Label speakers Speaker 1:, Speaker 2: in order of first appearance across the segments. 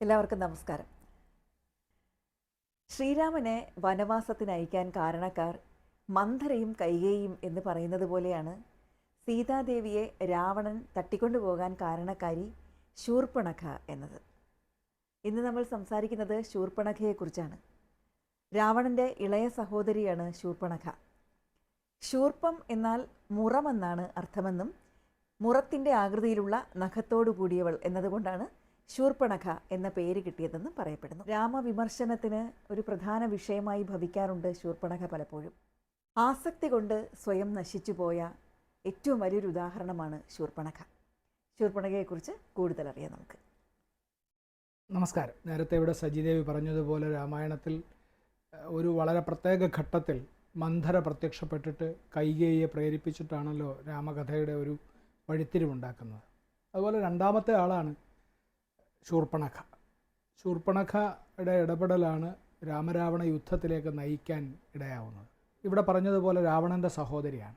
Speaker 1: എല്ലാവർക്കും നമസ്കാരം. ശ്രീരാമനെ വനവാസത്തിന് അയക്കാൻ കാരണക്കാർ മന്ധരയും കൈകേയും എന്ന് പറയുന്നത് പോലെയാണ് സീതാദേവിയെ രാവണൻ തട്ടിക്കൊണ്ടുപോകാൻ കാരണക്കാരി ശൂർപ്പണഖ എന്നത്. ഇന്ന് നമ്മൾ സംസാരിക്കുന്നത് ശൂർപ്പണഖയെക്കുറിച്ചാണ് രാവണന്റെ ഇളയ സഹോദരിയാണ് ശൂർപ്പണഖ. ശൂർപ്പം എന്നാൽ മുറമെന്നാണ് അർത്ഥമെന്നും മുറത്തിന്റെ ആകൃതിയിലുള്ള നഖത്തോടു കൂടിയവൾ എന്നതുകൊണ്ടാണ് ശൂർപ്പണഖ എന്ന പേര് കിട്ടിയതെന്ന് പറയപ്പെടുന്നു. രാമവിമർശനത്തിന് ഒരു പ്രധാന വിഷയമായി ഭവിക്കാറുണ്ട് ശൂർപ്പണഖ പലപ്പോഴും. ആസക്തി കൊണ്ട് സ്വയം നശിച്ചുപോയ ഏറ്റവും വലിയൊരു ഉദാഹരണമാണ് ശൂർപ്പണഖ. ശൂർപ്പണഖയെക്കുറിച്ച് കൂടുതൽ അറിയാം നമുക്ക്.
Speaker 2: നമസ്കാരം. നേരത്തെ ഇവിടെ സജിദേവി പറഞ്ഞതുപോലെ രാമായണത്തിൽ ഒരു വളരെ പ്രത്യേക ഘട്ടത്തിൽ മന്ധര പ്രത്യക്ഷപ്പെട്ടിട്ട് കൈകേയെ പ്രേരിപ്പിച്ചിട്ടാണല്ലോ രാമകഥയുടെ ഒരു വഴിത്തിരിവുണ്ടാക്കുന്നത്. അതുപോലെ രണ്ടാമത്തെ ആളാണ് ശൂർപ്പണഖ. ശൂർപ്പണഖയുടെ ഇടപെടലാണ് രാമരാവണ യുദ്ധത്തിലേക്ക് നയിക്കാൻ ഇടയാവുന്നത്. ഇവിടെ പറഞ്ഞതുപോലെ രാവണന്റെ സഹോദരിയാണ്.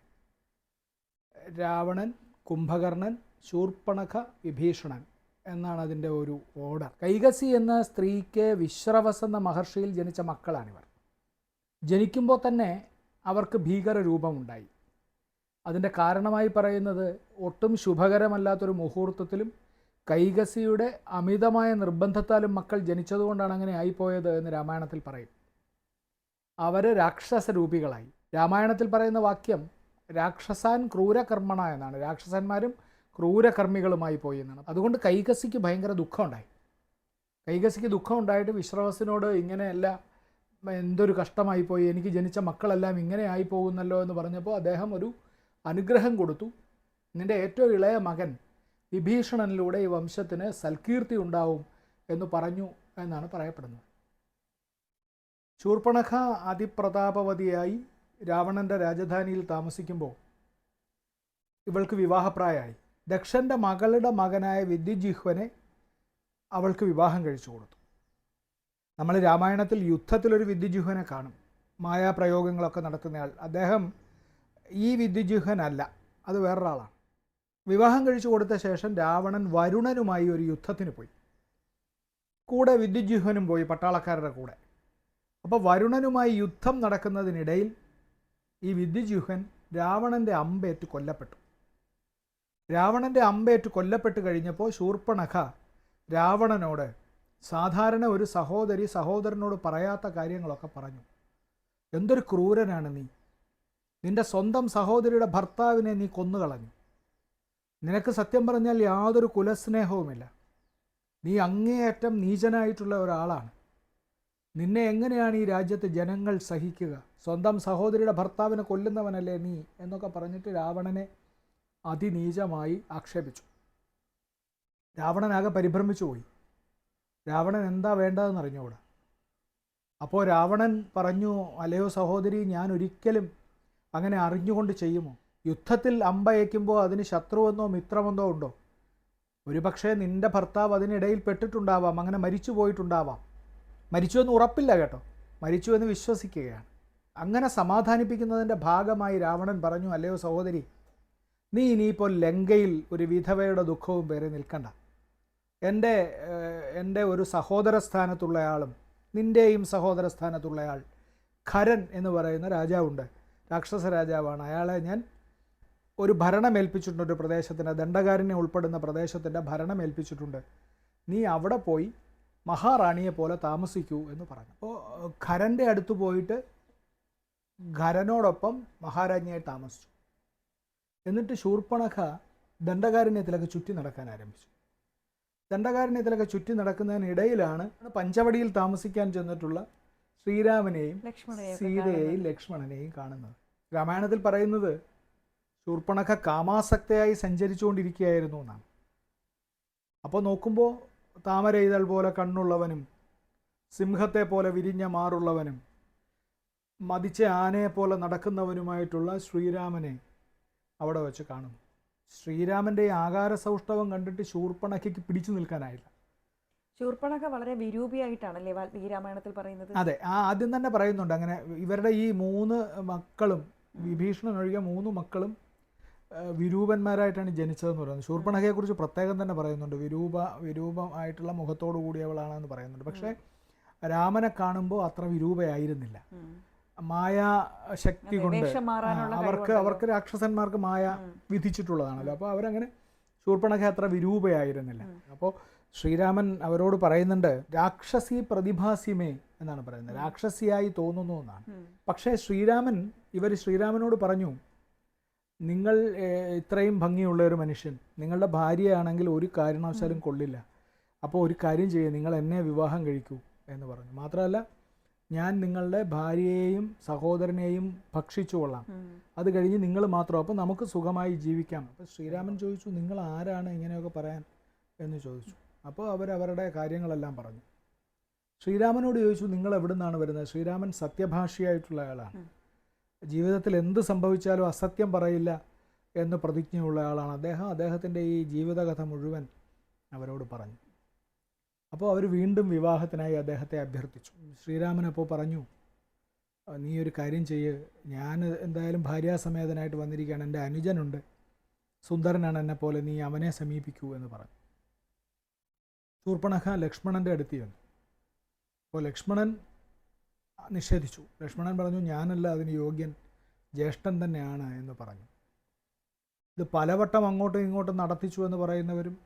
Speaker 2: രാവണൻ കുംഭകർണൻ ശൂർപ്പണഖ വിഭീഷണൻ എന്നാണ് അതിന്റെ ഒരു ഓർഡർ. കൈകസി എന്ന സ്ത്രീക്ക് വിശ്രവസ് എന്ന മഹർഷിയിൽ ജനിച്ച മക്കളാണിവർ. ജനിക്കുമ്പോൾ തന്നെ അവർക്ക് ഭീകര രൂപമുണ്ടായി അതിന്റെ കാരണമായി പറയുന്നത് ഒട്ടും ശുഭകരമല്ലാത്തൊരു മുഹൂർത്തത്തിലും കൈകസിയുടെ അമിതമായ നിർബന്ധത്താലും മക്കൾ ജനിച്ചതുകൊണ്ടാണ് അങ്ങനെ ആയിപ്പോയത് എന്ന് രാമായണത്തിൽ പറയും. അവർ രാക്ഷസ രൂപികളായി രാമായണത്തിൽ പറയുന്ന വാക്യം രാക്ഷസാൻ ക്രൂരകർമ്മണ എന്നാണ്. രാക്ഷസന്മാരും ക്രൂരകർമ്മികളുമായി പോയി എന്നാണ്. അതുകൊണ്ട് കൈകസിക്ക് ഭയങ്കര ദുഃഖമുണ്ടായി. കൈകസിക്ക് ദുഃഖം ഉണ്ടായിട്ട് വിശ്രവസിനോട് ഇങ്ങനെയല്ല എന്തൊരു കഷ്ടമായി പോയി എനിക്ക് ജനിച്ച മക്കളെല്ലാം ഇങ്ങനെ ആയി പോകുന്നല്ലോ എന്ന് പറഞ്ഞപ്പോൾ അദ്ദേഹം ഒരു അനുഗ്രഹം കൊടുത്തു. നിന്റെ ഏറ്റവും ഇളയ മകൻ വിഭീഷണനിലൂടെ ഈ വംശത്തിന് സൽകീർത്തി ഉണ്ടാവും എന്ന് പറഞ്ഞു എന്നാണ് പറയപ്പെടുന്നത്. ശൂർപ്പണഖ അതിപ്രതാപവതിയായി രാവണന്റെ രാജധാനിയിൽ താമസിക്കുമ്പോൾ ഇവൾക്ക് വിവാഹപ്രായമായി. ദക്ഷന്റെ മകളുടെ മകനായ വിദ്യുജിഹ്വനെ അവൾക്ക് വിവാഹം കഴിച്ചു കൊടുത്തു. നമ്മൾ രാമായണത്തിൽ യുദ്ധത്തിലൊരു വിദ്യുജിഹ്വനെ കാണും. മായാപ്രയോഗങ്ങളൊക്കെ നടത്തുന്നയാൾ അദ്ദേഹം ഈ വിദ്യുജിഹ്വനല്ല അത് വേറൊരാളാണ്. വിവാഹം കഴിച്ചു കൊടുത്ത ശേഷം രാവണൻ വരുണനുമായി ഒരു യുദ്ധത്തിന് പോയി. കൂടെ വിദ്യുജ്യൂഹനും പോയി പട്ടാളക്കാരുടെ കൂടെ. അപ്പോൾ വരുണനുമായി യുദ്ധം നടക്കുന്നതിനിടയിൽ ഈ വിദ്യുജ്യൂഹൻ രാവണന്റെ അമ്പേറ്റ് കൊല്ലപ്പെട്ടു. രാവണന്റെ അമ്പേറ്റ് കൊല്ലപ്പെട്ട് കഴിഞ്ഞപ്പോൾ ശൂർപ്പണഖ രാവണനോട് സാധാരണ ഒരു സഹോദരി സഹോദരനോട് പറയാത്ത കാര്യങ്ങളൊക്കെ പറഞ്ഞു. എന്തൊരു ക്രൂരനാണ് നീ. നിന്റെ സ്വന്തം സഹോദരിയുടെ ഭർത്താവിനെ നീ കൊന്നുകളഞ്ഞു. നിനക്ക് സത്യം പറഞ്ഞാൽ യാതൊരു കുലസ്നേഹവുമില്ല. നീ അങ്ങേയറ്റം നീചനായിട്ടുള്ള ഒരാളാണ്. നിന്നെ എങ്ങനെയാണ് ഈ രാജ്യത്തെ ജനങ്ങൾ സഹിക്കുക? സ്വന്തം സഹോദരിയുടെ ഭർത്താവിനെ കൊല്ലുന്നവനല്ലേ നീ? എന്നൊക്കെ പറഞ്ഞിട്ട് രാവണനെ അതിനീചമായി ആക്ഷേപിച്ചു. രാവണനാകെ പരിഭ്രമിച്ചു പോയി. രാവണൻ എന്താ വേണ്ടതെന്ന് അറിഞ്ഞുകൂടാ. അപ്പോൾ രാവണൻ പറഞ്ഞു അലയോ സഹോദരി ഞാൻ ഒരിക്കലും അങ്ങനെ അറിഞ്ഞുകൊണ്ട് ചെയ്യുമോ? യുദ്ധത്തിൽ അമ്പയക്കുമ്പോൾ അതിന് ശത്രുവെന്നോ മിത്രമെന്നോ ഉണ്ടോ? ഒരുപക്ഷെ നിന്റെ ഭർത്താവ് അതിനിടയിൽ പെട്ടിട്ടുണ്ടാവാം അങ്ങനെ മരിച്ചു പോയിട്ടുണ്ടാവാം. മരിച്ചു എന്ന് ഉറപ്പില്ല കേട്ടോ. മരിച്ചു എന്ന് വിശ്വസിക്കുകയാണ്. അങ്ങനെ സമാധാനിപ്പിക്കുന്നതിന്റെ ഭാഗമായി രാവണൻ പറഞ്ഞു അല്ലയോ സഹോദരി നീ ഇനിയിപ്പോൾ ലങ്കയിൽ ഒരു വിധവയുടെ ദുഃഖവും പേരെ നിൽക്കണ്ട. എന്റെ എന്റെ ഒരു സഹോദര സ്ഥാനത്തുള്ളയാളും നിന്റെയും സഹോദര സ്ഥാനത്തുള്ളയാൾ ഖരൻ എന്ന് പറയുന്ന രാജാവുണ്ട്. രാക്ഷസ രാജാവാണ്. അയാളെ ഞാൻ ഒരു ഭരണമേൽപ്പിച്ചിട്ടുണ്ട് ഒരു പ്രദേശത്തിന് ദണ്ഡകാരനെ ഉൾപ്പെടുന്ന പ്രദേശത്തിന്റെ ഭരണം ഏൽപ്പിച്ചിട്ടുണ്ട്. നീ അവിടെ പോയി മഹാറാണിയെ പോലെ താമസിക്കൂ എന്ന് പറഞ്ഞു. അപ്പോൾ ഖരന്റെ അടുത്ത് പോയിട്ട് ഖരനോടൊപ്പം മഹാരാജ്ഞിയെ താമസിച്ചു. എന്നിട്ട് ശൂർപ്പണഖ ദണ്ഡകാരണ്യത്തിലൊക്കെ ചുറ്റി നടക്കാൻ ആരംഭിച്ചു. ദണ്ഡകാരണ്യത്തിലൊക്കെ ചുറ്റി നടക്കുന്നതിനിടയിലാണ് പഞ്ചവടിയിൽ താമസിക്കാൻ ചെന്നിട്ടുള്ള ശ്രീരാമനെയും സീതയെയും ലക്ഷ്മണനെയും കാണുന്നത്. രാമായണത്തിൽ പറയുന്നത് ശൂർപ്പണഖ കാമാസക്തയായി സഞ്ചരിച്ചുകൊണ്ടിരിക്കുകയായിരുന്നു എന്നാണ്. അപ്പോൾ നോക്കുമ്പോൾ താമര ഇതൾ പോലെ കണ്ണുള്ളവനും സിംഹത്തെ പോലെ വിരിഞ്ഞ മാറുള്ളവനും മതിച്ച ആനയെ പോലെ നടക്കുന്നവനുമായിട്ടുള്ള ശ്രീരാമനെ അവിടെ വെച്ച് കാണുന്നു. ശ്രീരാമന്റെ ആകാര സൗഷ്ഠവം കണ്ടിട്ട് ശൂർപ്പണഖയ്ക്ക് പിടിച്ചു നിൽക്കാനായില്ല.
Speaker 1: ശൂർപ്പണക വളരെ വിരൂപിയായിട്ടാണല്ലേ വാൽമീകി രാമായണത്തിൽ പറയുന്നത്?
Speaker 2: അതെ ആ ആദ്യം തന്നെ പറയുന്നുണ്ട്. അങ്ങനെ ഇവരുടെ ഈ മൂന്ന് മക്കളും വിഭീഷണൻ ഒഴികെ മൂന്ന് മക്കളും വിരൂപന്മാരായിട്ടാണ് ജനിച്ചതെന്ന് പറയുന്നത്. ശൂർപ്പണഖയെക്കുറിച്ച് പ്രത്യേകം തന്നെ പറയുന്നുണ്ട്. വിരൂപ വിരൂപമായിട്ടുള്ള മുഖത്തോടു കൂടിയവളാണെന്ന് പറയുന്നുണ്ട്. പക്ഷേ രാമനെ കാണുമ്പോൾ അത്ര വിരൂപയായിരുന്നില്ല. മായ ശക്തി കൊണ്ട് അവർക്ക് അവർക്ക് രാക്ഷസന്മാർക്ക് മായ വിധിച്ചിട്ടുള്ളതാണല്ലോ. അപ്പോൾ അവരങ്ങനെ ശൂർപ്പണഖ അത്ര വിരൂപയായിരുന്നില്ല. അപ്പോൾ ശ്രീരാമൻ അവരോട് പറയുന്നുണ്ട് രാക്ഷസി പ്രതിഭാസ്യമേ എന്നാണ് പറയുന്നത്. രാക്ഷസിയായി തോന്നുന്നു എന്നാണ്. പക്ഷേ ശ്രീരാമൻ ഇവർ ശ്രീരാമനോട് പറഞ്ഞു നിങ്ങൾ ഇത്രയും ഭംഗിയുള്ള ഒരു മനുഷ്യൻ. നിങ്ങളുടെ ഭാര്യയാണെങ്കിൽ ഒരു കാരണവശാലും കൊള്ളില്ല. അപ്പോൾ ഒരു കാര്യം ചെയ്യുക നിങ്ങൾ എന്നെ വിവാഹം കഴിക്കൂ എന്ന് പറഞ്ഞു. മാത്രമല്ല ഞാൻ നിങ്ങളുടെ ഭാര്യയെയും സഹോദരനെയും ഭക്ഷിച്ചു കൊള്ളാം. അത് കഴിഞ്ഞ് നിങ്ങൾ മാത്രം. അപ്പോൾ നമുക്ക് സുഖമായി ജീവിക്കാം. അപ്പോൾ ശ്രീരാമൻ ചോദിച്ചു നിങ്ങൾ ആരാണ് ഇങ്ങനെയൊക്കെ പറയാൻ? എന്ന് ചോദിച്ചു. അപ്പോൾ അവർ അവരുടെ കാര്യങ്ങളെല്ലാം പറഞ്ഞു. ശ്രീരാമനോട് ചോദിച്ചു നിങ്ങൾ എവിടെ നിന്നാണ് വരുന്നത്? ശ്രീരാമൻ സത്യഭാഷിയായിട്ടുള്ള ആളാണ്. ജീവിതത്തിൽ എന്ത് സംഭവിച്ചാലും അസത്യം പറയില്ല എന്ന് പ്രതിജ്ഞയുള്ള ആളാണ് അദ്ദേഹം. അദ്ദേഹത്തിന്റെ ഈ ജീവിതകഥ മുഴുവൻ അവരോട് പറഞ്ഞു. അപ്പോൾ അവർ വീണ്ടും വിവാഹത്തിനായി അദ്ദേഹത്തെ അഭ്യർത്ഥിച്ചു. ശ്രീരാമൻ അപ്പോൾ പറഞ്ഞു നീ ഒരു കാര്യം ചെയ്യ്. ഞാൻ എന്തായാലും ഭാര്യാസമേതനായിട്ട് വന്നിരിക്കുകയാണ്. എന്റെ അനുജനുണ്ട്. സുന്ദരനാണ് എന്നെ പോലെ. നീ അവനെ സമീപിക്കൂ എന്ന് പറഞ്ഞു. ശൂർപ്പണഖ ലക്ഷ്മണന്റെ അടുത്ത് ചെന്നു. അപ്പോൾ ലക്ഷ്മണൻ നിഷേധിച്ചു. ലക്ഷ്മണൻ പറഞ്ഞു ഞാനല്ല അതിന് യോഗ്യൻ. ജ്യേഷ്ഠൻ തന്നെയാണ് എന്ന് പറഞ്ഞു. ഇത് പലവട്ടം അങ്ങോട്ടും ഇങ്ങോട്ടും നടത്തിച്ചു എന്ന് പറയുന്നവരും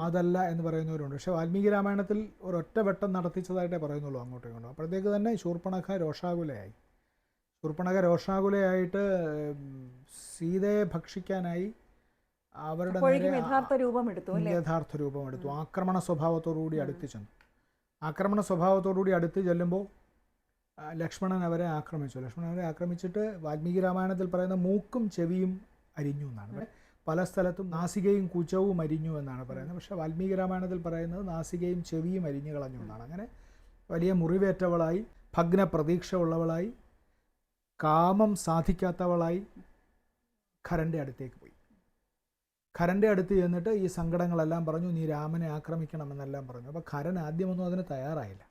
Speaker 2: അതല്ല എന്ന് പറയുന്നവരുണ്ട്. പക്ഷേ വാൽമീകി രാമായണത്തിൽ ഒരൊറ്റ വട്ടം നടത്തിച്ചതായിട്ടേ പറയുന്നുള്ളൂ അങ്ങോട്ടും ഇങ്ങോട്ടും. അപ്പോഴത്തേക്ക് തന്നെ ശൂർപ്പണഖ രോഷാകുലയായി. ശൂർപ്പണഖ രോഷാകുലയായിട്ട് സീതയെ ഭക്ഷിക്കാനായി അവരുടെ
Speaker 1: യഥാർത്ഥ രൂപം എടുത്തു അല്ലേ?
Speaker 2: യഥാർത്ഥ രൂപം എടുത്തു ആക്രമണ സ്വഭാവത്തോടുകൂടി അടുത്ത് ചെന്നു. ആക്രമണ സ്വഭാവത്തോടുകൂടി അടുത്ത് ചെല്ലുമ്പോൾ ലക്ഷ്മണൻ അവരെ ആക്രമിച്ചു. ലക്ഷ്മണൻ അവരെ ആക്രമിച്ചിട്ട് വാൽമീകി രാമായണത്തിൽ പറയുന്ന മൂക്കും ചെവിയും അരിഞ്ഞു എന്നാണ്. പല സ്ഥലത്തും നാസികയും കുച്ചവും അരിഞ്ഞു എന്നാണ് പറയുന്നത്. പക്ഷേ വാൽമീകി രാമായണത്തിൽ പറയുന്നത് നാസികയും ചെവിയും അരിഞ്ഞു കളഞ്ഞു എന്നാണ്. അങ്ങനെ വലിയ മുറിവേറ്റവളായി ഭഗ്ന പ്രതീക്ഷ ഉള്ളവളായി കാമം സാധിക്കാത്തവളായി ഖരന്റെ അടുത്തേക്ക് പോയി. ഖരന്റെ അടുത്ത് ചെന്നിട്ട് ഈ സങ്കടങ്ങളെല്ലാം പറഞ്ഞു നീ രാമനെ ആക്രമിക്കണമെന്നെല്ലാം പറഞ്ഞു. അപ്പോൾ ഖരൻ ആദ്യമൊന്നും അതിന് തയ്യാറായില്ല.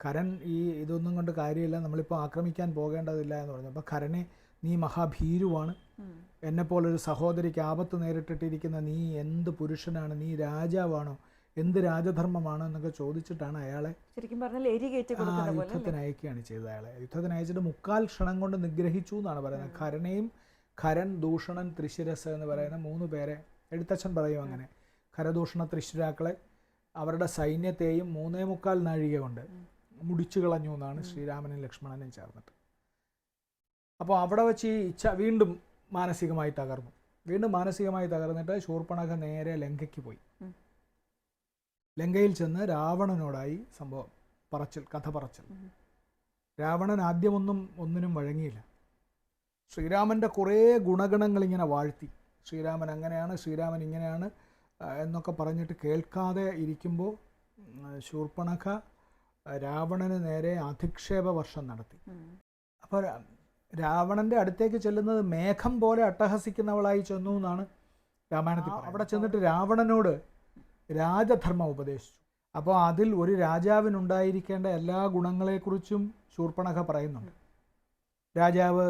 Speaker 2: ഖരൻ ഈ ഇതൊന്നും കൊണ്ട് കാര്യമില്ല നമ്മളിപ്പോൾ ആക്രമിക്കാൻ പോകേണ്ടതില്ല എന്ന് പറഞ്ഞു. അപ്പോൾ ഖരനെ നീ മഹാഭീരുവാണ്. എന്നെപ്പോലൊരു സഹോദരിക്ക് ആപത്ത് നേരിട്ടിട്ടിരിക്കുന്ന നീ എന്ത് പുരുഷനാണ് നീ രാജാവാണോ എന്ത് രാജധർമ്മമാണ് എന്നൊക്കെ ചോദിച്ചിട്ടാണ് അയാളെ
Speaker 1: ശരിക്കും പറഞ്ഞാൽ?
Speaker 2: യുദ്ധത്തിന് അയക്കുകയാണ് ചെയ്തത് അയാളെ. യുദ്ധത്തിന് അയച്ചിട്ട് മുക്കാൽ ക്ഷണം കൊണ്ട് നിഗ്രഹിച്ചു എന്നാണ് പറയുന്നത്. ഖരനെയും ഖരൻ ദൂഷണൻ ത്രിശിരസ് എന്ന് പറയുന്ന മൂന്ന് പേരെ എഴുത്തച്ഛൻ പറയും അങ്ങനെ. ഖരദൂഷണ ത്രിശിരാക്കളെ അവരുടെ സൈന്യത്തെയും മൂന്നേ മുക്കാൽ നാഴിക കൊണ്ട് മുടിച്ചു കളഞ്ഞു എന്നാണ് ശ്രീരാമനും ലക്ഷ്മണനും ചേർന്നിട്ട് അപ്പോൾ അവിടെ വെച്ച് ഈ ഇച്ഛ വീണ്ടും മാനസികമായി തകർന്നു. വീണ്ടും മാനസികമായി തകർന്നിട്ട് ശൂർപ്പണക നേരെ ലങ്കയ്ക്ക് പോയി. ലങ്കയിൽ ചെന്ന് രാവണനോടായി സംഭവം പറച്ചിൽ കഥ പറച്ചിൽ. രാവണൻ ആദ്യമൊന്നും ഒന്നിനും വഴങ്ങിയില്ല. ശ്രീരാമന്റെ കുറേ ഗുണഗണങ്ങൾ ഇങ്ങനെ വാഴ്ത്തി. ശ്രീരാമൻ അങ്ങനെയാണ് ശ്രീരാമൻ ഇങ്ങനെയാണ് എന്നൊക്കെ പറഞ്ഞിട്ട് കേൾക്കാതെ ഇരിക്കുമ്പോൾ ശൂർപ്പണഖ രാവണന് നേരെ അധിക്ഷേപ വർഷം നടത്തി. അപ്പോൾ രാവണന്റെ അടുത്തേക്ക് ചെല്ലുന്നത് മേഘം പോലെ അട്ടഹസിക്കുന്നവളായി ചെന്നു എന്നാണ് രാമായണത്തിൽ. അവിടെ ചെന്നിട്ട് രാവണനോട് രാജധർമ്മം ഉപദേശിച്ചു. അപ്പോൾ അതിൽ ഒരു രാജാവിനുണ്ടായിരിക്കേണ്ട എല്ലാ ഗുണങ്ങളെക്കുറിച്ചും ശൂർപ്പണഖ പറയുന്നുണ്ട്. രാജാവ്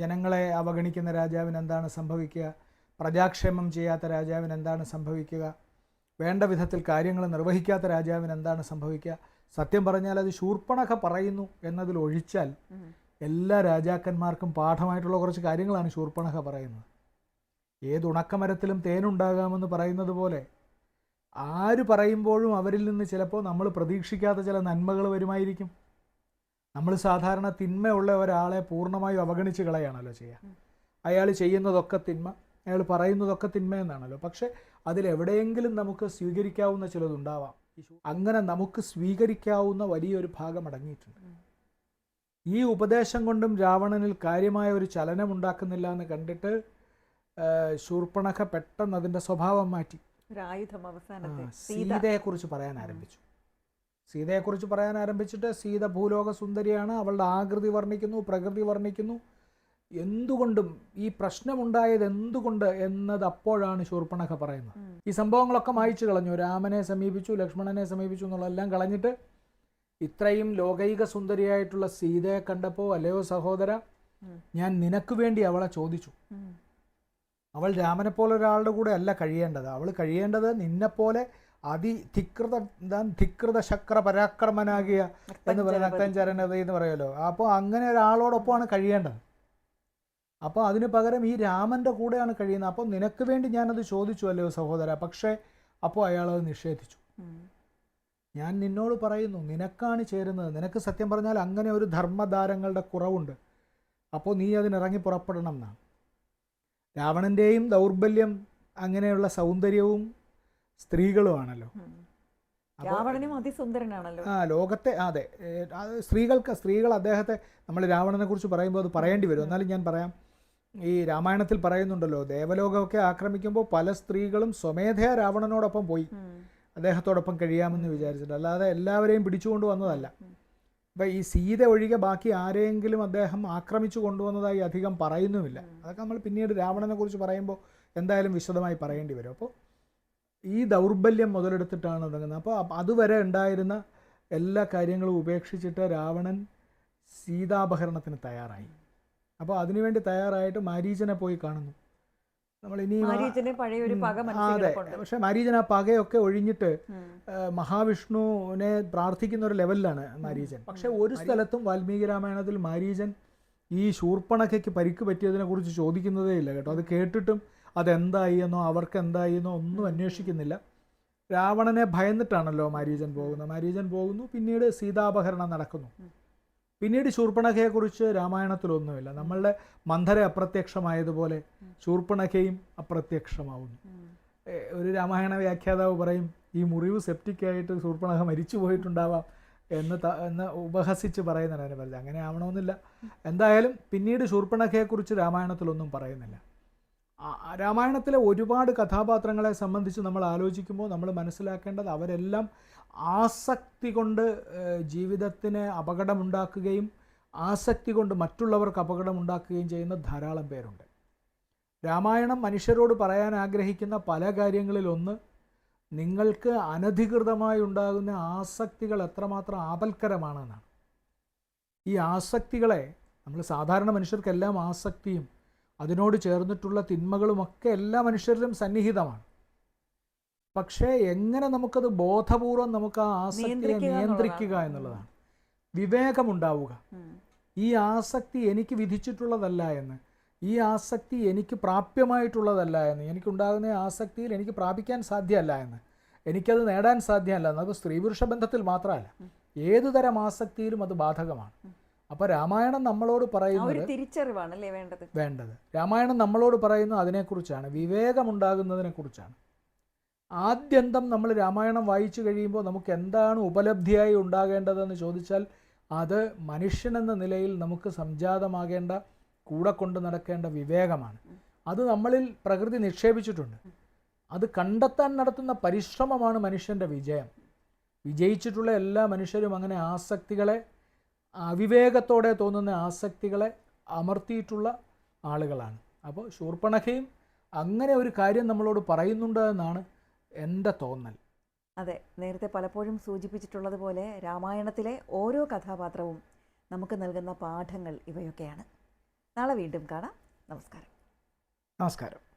Speaker 2: ജനങ്ങളെ അവഗണിക്കുന്ന രാജാവിന് എന്താണ് സംഭവിക്കുക? പ്രജാക്ഷേമം ചെയ്യാത്ത രാജാവിന് എന്താണ് സംഭവിക്കുക? വേണ്ട വിധത്തിൽ കാര്യങ്ങൾ നിർവഹിക്കാത്ത രാജാവിന് എന്താണ് സംഭവിക്കുക? സത്യം പറഞ്ഞാൽ അത് ശൂർപ്പണഖ പറയുന്നു എന്നതിൽ ഒഴിച്ചാൽ എല്ലാ രാജാക്കന്മാർക്കും പാഠമായിട്ടുള്ള കുറച്ച് കാര്യങ്ങളാണ് ശൂർപ്പണഖ പറയുന്നത്. ഏത് ഉണക്കമരത്തിലും തേനുണ്ടാകാമെന്ന് പറയുന്നത് പോലെ ആര് പറയുമ്പോഴും അവരിൽ നിന്ന് ചിലപ്പോൾ നമ്മൾ പ്രതീക്ഷിക്കാത്ത ചില നന്മകൾ വരുമായിരിക്കും. നമ്മൾ സാധാരണ തിന്മയുള്ള ഒരാളെ പൂർണമായും അവഗണിച്ച് കളയാണല്ലോ ചെയ്യുക. അയാൾ ചെയ്യുന്നതൊക്കെ തിന്മ അയാൾ പറയുന്നതൊക്കെ തിന്മയെന്നാണല്ലോ. പക്ഷെ അതിലെവിടെയെങ്കിലും നമുക്ക് സ്വീകരിക്കാവുന്ന ചിലതുണ്ടാവാം. അങ്ങനെ നമുക്ക് സ്വീകരിക്കാവുന്ന വലിയൊരു ഭാഗം അടങ്ങിയിട്ടുണ്ട്. ഈ ഉപദേശം കൊണ്ടും രാവണനിൽ കാര്യമായ ഒരു ചലനം ഉണ്ടാക്കുന്നില്ല എന്ന് കണ്ടിട്ട് ശൂർപ്പണക ശൂർപ്പണഖ പെട്ടെന്ന് അതിന്റെ സ്വഭാവം മാറ്റി. സീതയെക്കുറിച്ച് പറയാൻ ആരംഭിച്ചു. സീതയെക്കുറിച്ച് പറയാൻ ആരംഭിച്ചിട്ട് സീത ഭൂലോക സുന്ദരിയാണ്. അവളുടെ ആകൃതി വർണിക്കുന്നു പ്രകൃതി വർണിക്കുന്നു. എന്തുകൊണ്ടും ഈ പ്രശ്നമുണ്ടായത് എന്തുകൊണ്ട് എന്നത് അപ്പോഴാണ് ശൂർപ്പണഖ പറയുന്നത് ഈ സംഭവങ്ങളൊക്കെ മായിച്ചു കളഞ്ഞു. രാമനെ സമീപിച്ചു ലക്ഷ്മണനെ സമീപിച്ചു എന്നുള്ളതെല്ലാം കളഞ്ഞിട്ട് ഇത്രയും ലോകൈക സുന്ദരിയായിട്ടുള്ള സീതയെ കണ്ടപ്പോൾ അല്ലയോ സഹോദര ഞാൻ നിനക്ക് വേണ്ടി അവളെ ചോദിച്ചു. അവൾ രാമനെ പോലെ ഒരാളുടെ കൂടെ അല്ല കഴിയേണ്ടത്. അവൾ കഴിയേണ്ടത് നിന്നെപ്പോലെ അതിധികൃത ധികൃത ശക്ര പരാക്രമനാകിയ എന്ന് പറയുന്ന നക്തഞ്ചരനത എന്ന് പറയുമല്ലോ. അപ്പോൾ അങ്ങനെ ഒരാളോടൊപ്പമാണ് കഴിയേണ്ടത്. അപ്പോൾ അതിന് പകരം ഈ രാമന്റെ കൂടെയാണ് കഴിയുന്നത്. അപ്പോൾ നിനക്ക് വേണ്ടി ഞാനത് ചോദിച്ചു അല്ലയോ സഹോദര? പക്ഷേ അപ്പോൾ അയാൾ അത് നിഷേധിച്ചു ഞാൻ നിന്നോട് പറയുന്നു നിനക്കാണ് ചേരുന്നത്. നിനക്ക് സത്യം പറഞ്ഞാൽ അങ്ങനെ ഒരു ധർമ്മദാരങ്ങളുടെ കുറവുണ്ട്. അപ്പോൾ നീ അതിനിറങ്ങി പുറപ്പെടണം എന്നാണ്. രാവണന്റെയും ദൗർബല്യം അങ്ങനെയുള്ള സൗന്ദര്യവും സ്ത്രീകളുമാണല്ലോ.
Speaker 1: രാവണനും അതിസുന്ദരനാണല്ലോ.
Speaker 2: ആ ലോകത്തെ അതെ സ്ത്രീകൾക്ക് സ്ത്രീകൾ അദ്ദേഹത്തെ നമ്മൾ രാവണനെ കുറിച്ച് പറയുമ്പോൾ അത് പറയേണ്ടി വരും. എന്നാലും ഞാൻ പറയാം ഈ രാമായണത്തിൽ പറയുന്നുണ്ടല്ലോ ദേവലോകമൊക്കെ ആക്രമിക്കുമ്പോൾ പല സ്ത്രീകളും സ്വമേധയാ രാവണനോടൊപ്പം പോയി. അദ്ദേഹത്തോടൊപ്പം കഴിയാമെന്ന് വിചാരിച്ചിട്ട്. അല്ലാതെ എല്ലാവരെയും പിടിച്ചുകൊണ്ട് വന്നതല്ല. അപ്പം ഈ സീത ഒഴികെ ബാക്കി ആരെയെങ്കിലും അദ്ദേഹം ആക്രമിച്ചു കൊണ്ടുവന്നതായി അധികം പറയുന്നുമില്ല. അതൊക്കെ നമ്മൾ പിന്നീട് രാവണനെ കുറിച്ച് പറയുമ്പോൾ എന്തായാലും വിശദമായി പറയേണ്ടി വരും. അപ്പോൾ ഈ ദൗർബല്യം മുതലെടുത്തിട്ടാണ് തുടങ്ങുന്നത്. അപ്പോൾ അതുവരെ ഉണ്ടായിരുന്ന എല്ലാ കാര്യങ്ങളും ഉപേക്ഷിച്ചിട്ട് രാവണൻ സീതാപഹരണത്തിന് തയ്യാറായി. അപ്പോൾ അതിനുവേണ്ടി തയ്യാറായിട്ട് മാരീചനെ പോയി കാണുന്നു. നമ്മൾ ഇനി അതെ. പക്ഷെ മാരീചൻ ആ പകയൊക്കെ ഒഴിഞ്ഞിട്ട് മഹാവിഷ്ണുവിനെ പ്രാർത്ഥിക്കുന്ന ഒരു ലെവലിലാണ് മാരീചൻ. പക്ഷെ ഒരു സ്ഥലത്തും വാൽമീകി രാമായണത്തിൽ മാരീചൻ ഈ ശൂർപ്പണക്കയ്ക്ക് പരിക്ക് പറ്റിയതിനെ കുറിച്ച് ചോദിക്കുന്നതേ ഇല്ല കേട്ടോ. അത് കേട്ടിട്ടും അതെന്തായി എന്നോ അവർക്ക് എന്തായി എന്നോ ഒന്നും അന്വേഷിക്കുന്നില്ല. രാവണനെ ഭയന്നിട്ടാണല്ലോ മാരീചൻ പോകുന്നത്. മാരീചൻ പോകുന്നു പിന്നീട് സീതാപഹരണം നടക്കുന്നു. പിന്നീട് ശൂർപ്പണഖയെക്കുറിച്ച് രാമായണത്തിലൊന്നുമില്ല. നമ്മളുടെ മന്ധര അപ്രത്യക്ഷമായതുപോലെ ശൂർപ്പണഖയും അപ്രത്യക്ഷമാവുന്നു. ഒരു രാമായണ വ്യാഖ്യാതാവ് പറയും ഈ മുറിവ് സെപ്റ്റിക്കായിട്ട് ശൂർപ്പണഖ മരിച്ചു പോയിട്ടുണ്ടാവാം എന്ന് ത എന്ന് ഉപഹസിച്ച് പറയുന്നതാണ് അതിനെ പറഞ്ഞത് അങ്ങനെ ആവണമെന്നില്ല. എന്തായാലും പിന്നീട് ശൂർപ്പണഖയെക്കുറിച്ച് രാമായണത്തിലൊന്നും പറയുന്നില്ല. രാമായണത്തിലെ ഒരുപാട് കഥാപാത്രങ്ങളെ സംബന്ധിച്ച് നമ്മൾ ആലോചിക്കുമ്പോൾ നമ്മൾ മനസ്സിലാക്കേണ്ടത് അവരെല്ലാം ആസക്തി കൊണ്ട് ജീവിതത്തിന് അപകടമുണ്ടാക്കുകയും ആസക്തി കൊണ്ട് മറ്റുള്ളവർക്ക് അപകടമുണ്ടാക്കുകയും ചെയ്യുന്ന ധാരാളം പേരുണ്ട്. രാമായണം മനുഷ്യരോട് പറയാൻ ആഗ്രഹിക്കുന്ന പല കാര്യങ്ങളിലൊന്ന് നിങ്ങൾക്ക് അനധികൃതമായി ഉണ്ടാകുന്ന ആസക്തികൾ എത്രമാത്രം ആപൽക്കരമാണെന്നാണ്. ഈ ആസക്തികളെ നമ്മൾ സാധാരണ മനുഷ്യർക്കെല്ലാം ആസക്തിയും അതിനോട് ചേർന്നിട്ടുള്ള തിന്മകളുമൊക്കെ എല്ലാ മനുഷ്യരിലും സന്നിഹിതമാണ്. പക്ഷേ എങ്ങനെ നമുക്കത് ബോധപൂർവം നമുക്ക് ആ ആസക്തിയെ
Speaker 1: നിയന്ത്രിക്കുക എന്നുള്ളതാണ്.
Speaker 2: വിവേകമുണ്ടാവുക. ഈ ആസക്തി എനിക്ക് വിധിച്ചിട്ടുള്ളതല്ല എന്ന് ഈ ആസക്തി എനിക്ക് പ്രാപ്യമായിട്ടുള്ളതല്ല എന്ന് എനിക്കുണ്ടാകുന്ന ആസക്തിയിൽ എനിക്ക് പ്രാപിക്കാൻ സാധ്യമല്ല എന്ന് എനിക്കത് നേടാൻ സാധ്യമല്ല എന്നത് സ്ത്രീ പുരുഷ ബന്ധത്തിൽ മാത്രമല്ല. ഏതുതരം ആസക്തിയിലും അത് ബാധകമാണ്. അപ്പോൾ രാമായണം നമ്മളോട് പറയുന്നത്
Speaker 1: തിരിച്ചറിവാണ് അല്ലേ വേണ്ടത്?
Speaker 2: വേണ്ടത്. രാമായണം നമ്മളോട് പറയുന്നത് അതിനെക്കുറിച്ചാണ്. വിവേകമുണ്ടാകുന്നതിനെക്കുറിച്ചാണ് ആദ്യന്തം നമ്മൾ രാമായണം വായിച്ചു കഴിയുമ്പോൾ നമുക്ക് എന്താണ് ഉപലബ്ധിയായി ഉണ്ടാകേണ്ടതെന്ന് ചോദിച്ചാൽ അത് മനുഷ്യൻ എന്ന നിലയിൽ നമുക്ക് സംജാതമാകേണ്ട കൂടെ കൊണ്ട് നടക്കേണ്ട വിവേകമാണ്. അത് നമ്മളിൽ പ്രകൃതി നിക്ഷേപിച്ചിട്ടുണ്ട്. അത് കണ്ടെത്താൻ നടത്തുന്ന പരിശ്രമമാണ് മനുഷ്യന്റെ വിജയം. വിജയിച്ചിട്ടുള്ള എല്ലാ മനുഷ്യരും അങ്ങനെ ആസക്തികളെ അവിവേകത്തോടെ തോന്നുന്ന ആസക്തികളെ അമർത്തിയിട്ടുള്ള ആളുകളാണ്. അപ്പോൾ ശൂർപ്പണഖയും അങ്ങനെ ഒരു കാര്യം നമ്മളോട് പറയുന്നുണ്ട് എന്നാണ് എന്റെ തോന്നൽ.
Speaker 1: അതെ നേരത്തെ പലപ്പോഴും സൂചിപ്പിച്ചിട്ടുള്ളതുപോലെ രാമായണത്തിലെ ഓരോ കഥാപാത്രവും നമുക്ക് നൽകുന്ന പാഠങ്ങൾ ഇവയൊക്കെയാണ്. നാളെ വീണ്ടും കാണാം. നമസ്കാരം.
Speaker 2: നമസ്കാരം.